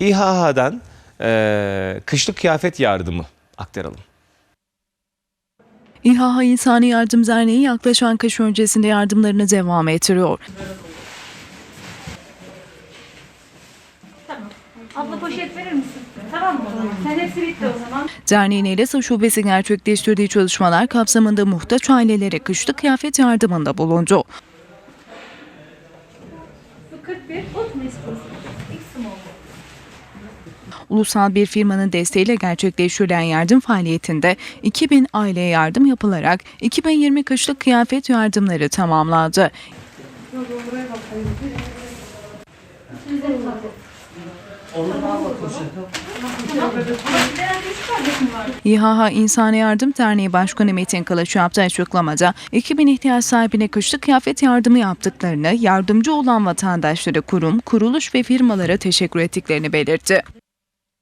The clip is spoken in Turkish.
İHH'dan e, kışlık kıyafet yardımı aktaralım. İHA İnsani Yardım Derneği yaklaşan kış öncesinde yardımlarını devam ettiriyor. Abla poşet verir misin? Tamam mı? Sen hepsi bitti o zaman. Derneğin Elazığ Şubesi gerçekleştirdiği çalışmalar kapsamında muhtaç ailelere kışlık kıyafet yardımında bulundu. Bu 41. Ot mu istiyorsun? Ulusal bir firmanın desteğiyle gerçekleştirilen yardım faaliyetinde 2000 aileye yardım yapılarak 2020 kışlık kıyafet yardımları tamamlandı. İHA İnsani Yardım Derneği Başkanı Metin Kılıç yaptığı açıklamada 2000 ihtiyaç sahibine kışlık kıyafet yardımı yaptıklarını, yardımcı olan vatandaşlara kurum, kuruluş ve firmalara teşekkür ettiklerini belirtti.